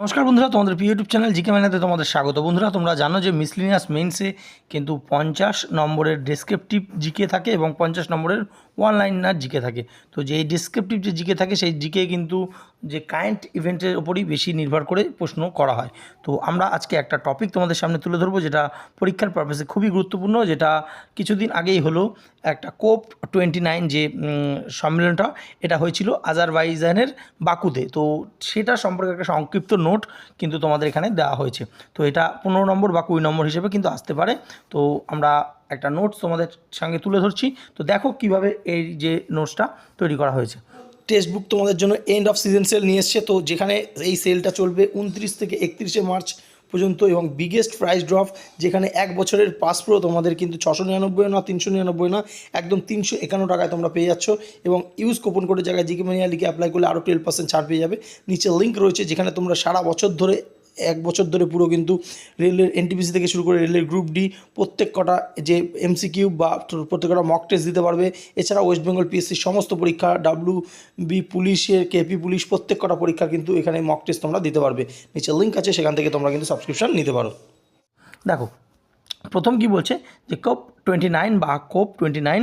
নমস্কার বন্ধুরা, তোমাদের ইউটিউব চ্যানেল জিকে ম্যানাতে তোমাদের স্বাগত। বন্ধুরা, তোমরা জানো যে মিসলিনিয়াস মেন্সে কিন্তু পঞ্চাশ নম্বরের ডেসক্রিপটিভ জিকে থাকে এবং পঞ্চাশ নম্বরের ওয়ান লাইনার জিকে থাকে। তো যে ডিসক্রিপটিভ যে জিকে থাকে, সেই জিকে কিন্তু যে কারেন্ট ইভেন্টের ওপরই বেশি নির্ভর করে প্রশ্ন করা হয়। তো আমরা আজকে একটা টপিক তোমাদের সামনে তুলে ধরবো, যেটা পরীক্ষার পারপাসে খুবই গুরুত্বপূর্ণ, যেটা কিছুদিন আগেই হলো একটা কোপ টোয়েন্টি নাইন যে সম্মেলনটা, এটা হয়েছিল আজারবাইজানের বাকুতে। তো সেটা সম্পর্কে একটা সংক্ষিপ্ত নোট কিন্তু তোমাদের এখানে দেওয়া হয়েছে। তো এটা পনেরো নম্বর বা কুড়ি নম্বর হিসেবে কিন্তু আসতে পারে। তো আমরা একটা নোটস তোমাদের সঙ্গে তুলে ধরছি। তো দেখো কীভাবে এই যে নোটসটা তৈরি করা হয়েছে। টেক্সট বুক তোমাদের জন্য এন্ড অফ সিজন সেল নিয়ে এসছে। তো যেখানে এই সেলটা চলবে উনত্রিশ থেকে একত্রিশে মার্চ পর্যন্ত এবং বিগেস্ট প্রাইস ড্রপ যেখানে এক বছরের পাস প্রো তোমাদের কিন্তু ছশো নিরানব্বই না, তিনশো নিরানব্বই না, একদম তিনশো একান্ন টাকায় তোমরা পেয়ে যাচ্ছ এবং ইউজ কোপন কোডের জায়গায় জিকে মানিয়া লিখে অ্যাপ্লাই করলে আরও টুয়েলভ পার্সেন্ট ছাড় পেয়ে যাবে। নিচে লিঙ্ক রয়েছে যেখানে তোমরা সারা বছর ধরে এক বছর ধরে পুরো কিন্তু রেলের এনটিপিসি থেকে শুরু করে রেলের গ্রুপ ডি প্রত্যেক কটা যে এমসিকিউ বা প্রত্যেক কটা মক টেস্ট দিতে পারবে। এছাড়া ওয়েস্ট বেঙ্গল পিএসসির সমস্ত পরীক্ষা ডাব্লু বি পুলিশের কেপি পুলিশ প্রত্যেক কটা পরীক্ষা কিন্তু এখানে মক টেস্ট তোমরা দিতে পারবে। নিচে লিঙ্ক আছে, সেখান থেকে তোমরা কিন্তু সাবস্ক্রিপশান নিতে পারো। দেখো প্রথম কি বলছে? যে কোপ টোয়েন্টি নাইন বা কোপ টোয়েন্টি নাইন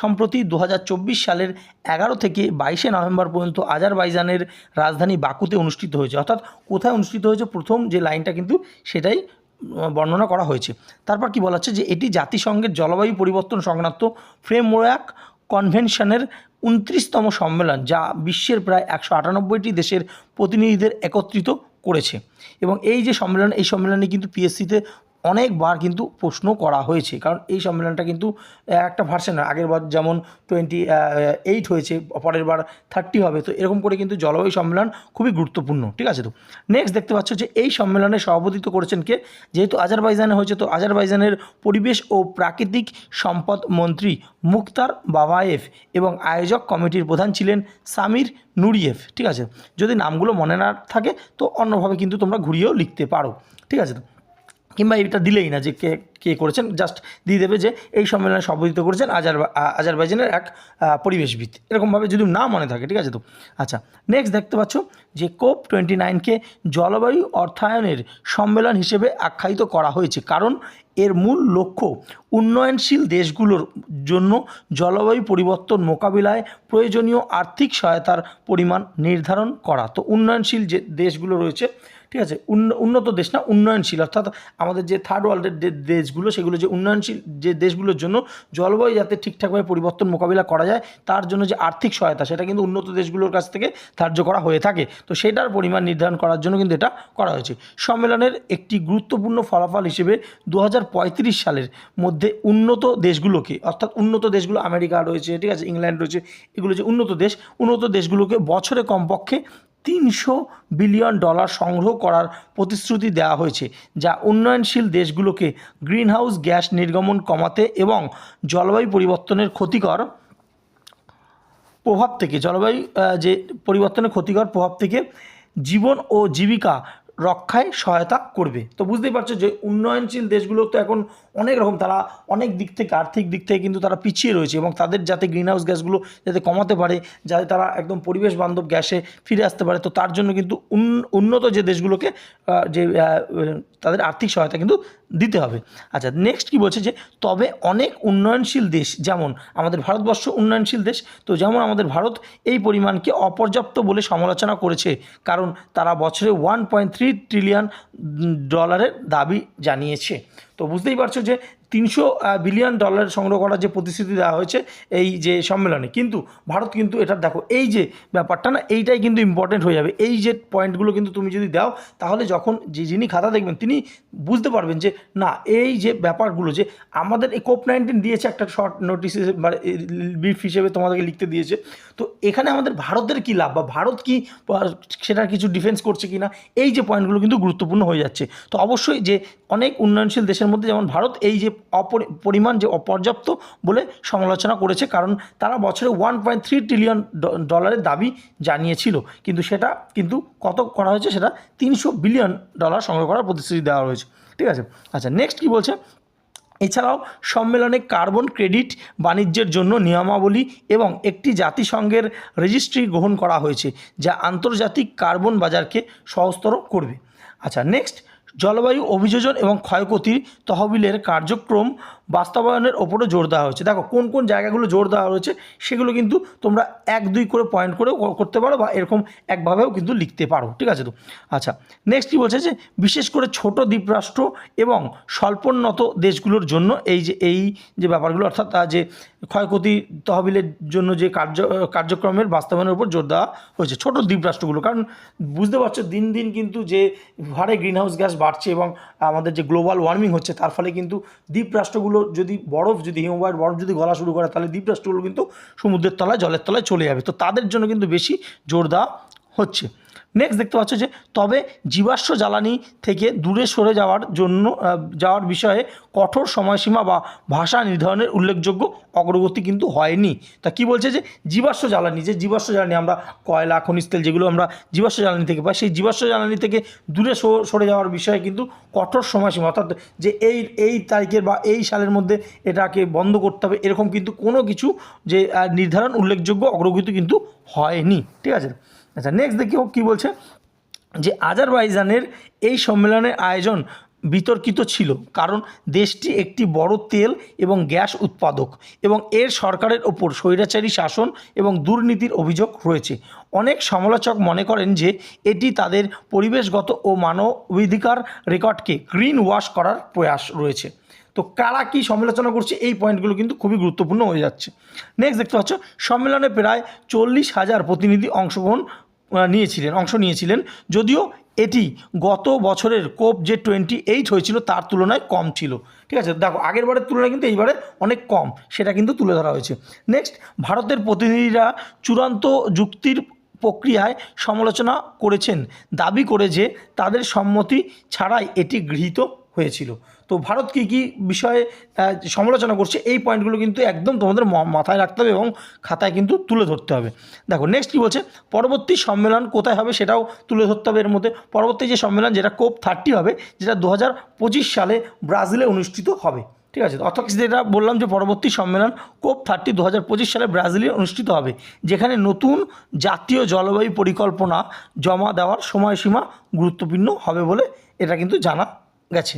সম্প্রতি দু হাজার চব্বিশ সালের এগারো থেকে বাইশে নভেম্বর পর্যন্ত আজারবাইজানের রাজধানী বাকুতে অনুষ্ঠিত হয়েছে। অর্থাৎ কোথায় অনুষ্ঠিত হয়েছে? প্রথম যে লাইনটা কিন্তু সেটাই বর্ণনা করা হয়েছে। তারপর কি বলা হচ্ছে? যে এটি জাতিসংঘের জলবায়ু পরিবর্তন সংক্রান্ত ফ্রেমওয়ার্ক কনভেনশনের উনত্রিশতম সম্মেলন, যা বিশ্বের প্রায় একশো আটানব্বইটি দেশের প্রতিনিধিদের একত্রিত করেছে। এবং এই যে সম্মেলন, এই সম্মেলনে কিন্তু পিএসসিতে অনেকবার কিন্তু প্রশ্ন করা হয়েছে। কারণ এই সম্মেলনটা কিন্তু একটা ভার্সন আগের বার যেমন টোয়েন্টি এইট হয়েছে, পরের বার থার্টি হবে। তো এরকম করে কিন্তু জলবায়ু সম্মেলন খুবই গুরুত্বপূর্ণ, ঠিক আছে তো? নেক্সট দেখতে পাচ্ছ যে এই সম্মেলনে সভাপতিত্ব করেছেন কে? যেহেতু আজারবাইজানে হয়েছে, তো আজারবাইজানের পরিবেশ ও প্রাকৃতিক সম্পদ মন্ত্রী মুক্তার বাবায়েফ এবং আয়োজক কমিটির প্রধান ছিলেন সামির নুরিয়েফ, ঠিক আছে? যদি নামগুলো মনে না থাকে, তো অন্যভাবে কিন্তু তোমরা ঘুরিয়েও লিখতে পারো, ঠিক আছে তো? কিংবা এটা দিলেই না যে কে কে করেছেন জাস্ট দিয়ে দেবে যে এই সম্মেলনে সভাপতিত্ব করেছেন আজার, আজারবাইজানের এক পরিবেশবিদ। এরকমভাবে যদি না মনে থাকে, ঠিক আছে তো? আচ্ছা নেক্সট দেখতে পাচ্ছ যে কোপ টোয়েন্টি নাইনকে জলবায়ু অর্থায়নের সম্মেলন হিসেবে আখ্যায়িত করা হয়েছে। কারণ এর মূল লক্ষ্য উন্নয়নশীল দেশগুলোর জন্য জলবায়ু পরিবর্তন মোকাবিলায় প্রয়োজনীয় আর্থিক সহায়তার পরিমাণ নির্ধারণ করা। তো উন্নয়নশীল যে দেশগুলো রয়েছে, ঠিক আছে উন্নত দেশ না, উন্নয়নশীল, অর্থাৎ আমাদের যে থার্ড ওয়ার্ল্ডের দেশগুলো, সেগুলো যে উন্নয়নশীল যে দেশগুলোর জন্য জলবায়ু যাতে ঠিকঠাকভাবে পরিবর্তন মোকাবিলা করা যায়, তার জন্য যে আর্থিক সহায়তা, সেটা কিন্তু উন্নত দেশগুলোর কাছ থেকে ধার্য করা হয়ে থাকে। তো সেটার পরিমাণ নির্ধারণ করার জন্য কিন্তু এটা করা হয়েছে। সম্মেলনের একটি গুরুত্বপূর্ণ ফলাফল হিসেবে দু হাজার সালের মধ্যে উন্নত দেশগুলোকে, অর্থাৎ উন্নত দেশগুলো আমেরিকা রয়েছে, ঠিক আছে, ইংল্যান্ড রয়েছে, এগুলো যে উন্নত দেশ, উন্নত দেশগুলোকে বছরে কমপক্ষে তিনশো বিলিয়ন ডলার সংগ্রহ করার প্রতিশ্রুতি দেওয়া হয়েছে, যা উন্নয়নশীল দেশগুলোকে গ্রিনহাউস গ্যাস নির্গমন কমাতে এবং জলবায়ু পরিবর্তনের ক্ষতিকর প্রভাব থেকে, জলবায়ু যে পরিবর্তনের ক্ষতিকর প্রভাব থেকে জীবন ও জীবিকা রক্ষায় সহায়তা করবে। তো বুঝতেই পারছ যে উন্নয়নশীল দেশগুলো তো এখন অনেক রকম, তারা অনেক দিক থেকে, আর্থিক দিক থেকে কিন্তু তারা পিছিয়ে রয়েছে এবং তাদের যাতে গ্রিনহাউস গ্যাসগুলো যাতে কমাতে পারে, যাতে তারা একদম পরিবেশ বান্ধব গ্যাসে ফিরে আসতে পারে, তো তার জন্য কিন্তু উন- উন্নত যে দেশগুলোকে যে তাদের আর্থিক সহায়তা কিন্তু দিতে হবে। আচ্ছা নেক্সট কি বলছে যে, তবে অনেক উন্নয়নশীল দেশ, যেমন আমাদের ভারতবর্ষ উন্নয়নশীল দেশ, তো যেমন আমাদের ভারত এই পরিমাণকে অপর্যাপ্ত বলে সমালোচনা করেছে, কারণ তারা বছরে ওয়ান পয়েন্ট থ্রি ট্রিলিয়ন ডলারের দাবি জানিয়েছে। তো বুঝতেই পারছ যে তিনশো বিলিয়ন ডলার সংগ্রহ করার যে প্রতিশ্রুতি দেওয়া হয়েছে, এই যে সম্মেলনে। কিন্তু ভারত কিন্তু এটা, দেখো, এই যে ব্যাপারটা না, এইটাই কিন্তু ইম্পর্টেন্ট হয়ে যাবে। এই যে পয়েন্টগুলো কিন্তু তুমি যদি দাও, তাহলে যখন যে যিনি খাতা দেখবেন, তিনি বুঝতে পারবেন যে, না, এই যে ব্যাপারগুলো যে আমাদের এই কোপ নাইন্টিন দিয়েছে একটা শর্ট নোটিস মানে ব্রিফ হিসেবে তোমাদেরকে লিখতে দিয়েছে। তো এখানে আমাদের ভারতের কী লাভ বা ভারত কি সেটার কিছু ডিফেন্স করছে কি না এই যে পয়েন্টগুলো কিন্তু গুরুত্বপূর্ণ হয়ে যাচ্ছে। তো অবশ্যই যে অনেক উন্নয়নশীল দেশের মধ্যে যেমন ভারত এই যে পরিমাণ যে অপর্যাপ্ত বলে সমালোচনা করেছে, কারণ তারা বছরে ওয়ান পয়েন্ট থ্রি ট্রিলিয়ন ডলারের দাবি জানিয়েছিল। কিন্তু সেটা কিন্তু কত করা হয়েছে সেটা তিনশো বিলিয়ন ডলার সংগ্রহ করার প্রতিশ্রুতি দেওয়া হয়েছে। ঠিক আছে? আচ্ছা নেক্সট কী বলছে? এছাড়াও সম্মেলনে কার্বন ক্রেডিট বাণিজ্যের জন্য নিয়মাবলী এবং একটি জাতিসংঘের রেজিস্ট্রি গ্রহণ করা হয়েছে, যা আন্তর্জাতিক কার্বন বাজারকে সহজতর করবে। আচ্ছা নেক্সট জলবায়ু অভিযোজন এবং ক্ষয়ক্ষতির তহবিলের কার্যক্রম বাস্তবায়নের ওপরে জোর দেওয়া হয়েছে। দেখো, কোন কোন জায়গাগুলো জোর দেওয়া হয়েছে, সেগুলো কিন্তু তোমরা এক দুই করে পয়েন্ট করেও করতে পারো বা এরকম একভাবেও কিন্তু লিখতে পারো, ঠিক আছে তো? আচ্ছা নেক্সট কী বলছে যে, বিশেষ করে ছোট দ্বীপরাষ্ট্র এবং স্বল্পোন্নত দেশগুলোর জন্য এই যে এই যে ব্যাপারগুলো, অর্থাৎ যে ক্ষয়ক্ষতি তহবিলের জন্য যে কার্য কার্যক্রমের বাস্তবায়নের উপর জোর দেওয়া হয়েছে, ছোট দ্বীপরাষ্ট্রগুলো। কারণ বুঝতে পারছ, দিন দিন কিন্তু যে হারে গ্রিন হাউস গ্যাস বাড়ছে এবং আমাদের যে গ্লোবাল ওয়ার্মিং হচ্ছে, তার ফলে কিন্তু দ্বীপরাষ্ট্রগুলো যদি বরফ, যদি হিমবাহের বরফ যদি গলা শুরু করে, তাহলে দ্বীপরাষ্ট্রগুলো কিন্তু সমুদ্রের তলায়, জলের তলায় চলে যাবে। তো তাদের জন্য কিন্তু বেশি জোর দেওয়া হচ্ছে। নেক্সট দেখতে পাচ্ছ যে তবে জীবাশ্ম জ্বালানি থেকে দূরে সরে যাওয়ার জন্য যাওয়ার বিষয়ে কঠোর সময়সীমা বা ভাষা নির্ধারণের উল্লেখযোগ্য অগ্রগতি কিন্তু হয়নি। তা কি বলছে যে জীবাশ্ম জ্বালানি, যে জীবাশ্ম জ্বালানি আমরা কয়লা, খনিজ তেল যেগুলো আমরা জীবাশ্ম জ্বালানি থেকে পাই, সেই জীবাশ্ম জ্বালানি থেকে দূরে সরে যাওয়ার বিষয়ে কিন্তু কঠোর সময়সীমা, অর্থাৎ যে এই এই তারিখের বা এই সালের মধ্যে এটাকে বন্ধ করতে হবে, এরকম কিন্তু কোনো কিছু যে নির্ধারণ উল্লেখযোগ্য অগ্রগতি কিন্তু হয়নি। ঠিক আছে? আচ্ছা নেক্সট দেখি ও কী বলছে যে আজারবাইজানের এই সম্মেলনের আয়োজন বিতর্কিত ছিল কারণ দেশটি একটি বড় তেল এবং গ্যাস উৎপাদক এবং এর সরকারের ওপর স্বৈরাচারী শাসন এবং দুর্নীতির অভিযোগ রয়েছে। অনেক সমালোচক মনে করেন যে এটি তাদের পরিবেশগত ও মানবাধিকার রেকর্ডকে গ্রিন ওয়াশ করার প্রয়াস রয়েছে। তো কারা কি সমালোচনা করছে, এই পয়েন্টগুলো কিন্তু খুবই গুরুত্বপূর্ণ হয়ে যাচ্ছে। নেক্সট দেখতে পাচ্ছ, সম্মেলনে প্রায় চল্লিশ হাজার প্রতিনিধি অংশগ্রহণ নিয়েছিলেন, অংশ নিয়েছিলেন। যদিও এটি গত বছরের কোপ যে টোয়েন্টি এইট হয়েছিল, তার তুলনায় কম ছিল। ঠিক আছে, দেখো, আগের বারের তুলনায় কিন্তু এইবারে অনেক কম, সেটা কিন্তু তুলে ধরা হয়েছে। নেক্সট ভারতের প্রতিনিধিরা চূড়ান্ত যুক্তির প্রক্রিয়ায় সমালোচনা করেছেন। দাবি করে যে তাদের সম্মতি ছাড়াই এটি গৃহীত হয়েছিল। তো ভারত কী কী বিষয়ে সমালোচনা করছে, এই পয়েন্টগুলো কিন্তু একদম তোমাদের মাথায় রাখতে হবে এবং খাতায় কিন্তু তুলে ধরতে হবে। দেখো নেক্সট কী বলছে? পরবর্তী সম্মেলন কোথায় হবে সেটাও তুলে ধরতে হবে এর মধ্যে। পরবর্তী যে সম্মেলন, যেটা কোপ থার্টি হবে, যেটা দু হাজার পঁচিশ সালে ব্রাজিলে অনুষ্ঠিত হবে। ঠিক আছে? অর্থাৎ যেটা বললাম যে পরবর্তী সম্মেলন কোপ থার্টি দু হাজার পঁচিশ সালে ব্রাজিলে অনুষ্ঠিত হবে। যেখানে নতুন জাতীয় জলবায়ু পরিকল্পনা জমা দেওয়ার সময়সীমা গুরুত্বপূর্ণ হবে বলে এটা কিন্তু জানা গেছে।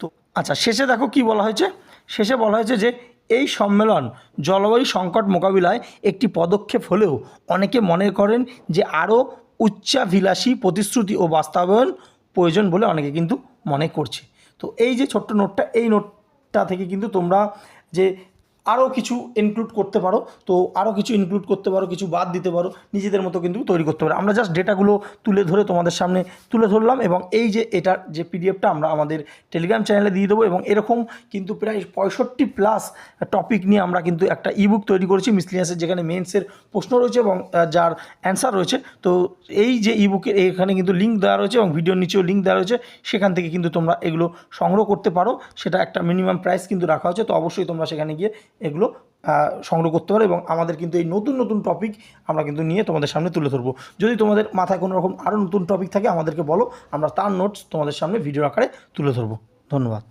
তো আচ্ছা শেষে দেখো কি বলা হয়েছে? শেষে বলা হয়েছে যে এই সম্মেলন জলবায়ু সংকট মোকাবিলায় একটি পদক্ষেপ হলেও অনেকে মনে করেন যে আরও উচ্চাভিলাষী প্রতিশ্রুতি ও বাস্তবায়ন প্রয়োজন বলে অনেকে কিন্তু মনে করছে। তো এই যে ছোট্ট নোটটা, এই নোটটা থেকে কিন্তু তোমরা যে আরও কিছু ইনক্লুড করতে পারো। তো আরও কিছু ইনক্লুড করতে পারো, কিছু বাদ দিতে পারো, নিজেদের মতো কিন্তু তৈরি করতে পারো। আমরা জাস্ট ডেটাগুলো তুলে ধরে তোমাদের সামনে তুলে ধরলাম এবং এই যে এটার যে পিডিএফটা আমরা আমাদের টেলিগ্রাম চ্যানেলে দিয়ে দেবো এবং এরকম কিন্তু প্রায় পঁয়ষট্টি প্লাস টপিক নিয়ে আমরা কিন্তু একটা ইবুক তৈরি করেছি মিসলিনিয়াসের যেখানে মেন্সের প্রশ্ন রয়েছে এবং যার অ্যান্সার রয়েছে। তো এই যে ইবুকের এখানে কিন্তু লিঙ্ক দেওয়া রয়েছে এবং ভিডিওর নিচেও লিঙ্ক দেওয়া রয়েছে। সেখান থেকে কিন্তু তোমরা এগুলো সংগ্রহ করতে পারো। সেটা একটা মিনিমাম প্রাইস কিন্তু রাখা হচ্ছে তো অবশ্যই তোমরা সেখানে গিয়ে এগুলো সংগ্রহ করতে পারো এবং আমাদের কিন্তু এই নতুন নতুন টপিক আমরা কিন্তু নিয়ে তোমাদের সামনে তুলে ধরবো। যদি তোমাদের মাথায় কোনো রকম আরও নতুন টপিক থাকে আমাদেরকে বলো, আমরা তার নোটস তোমাদের সামনে ভিডিও আকারে তুলে ধরবো। ধন্যবাদ।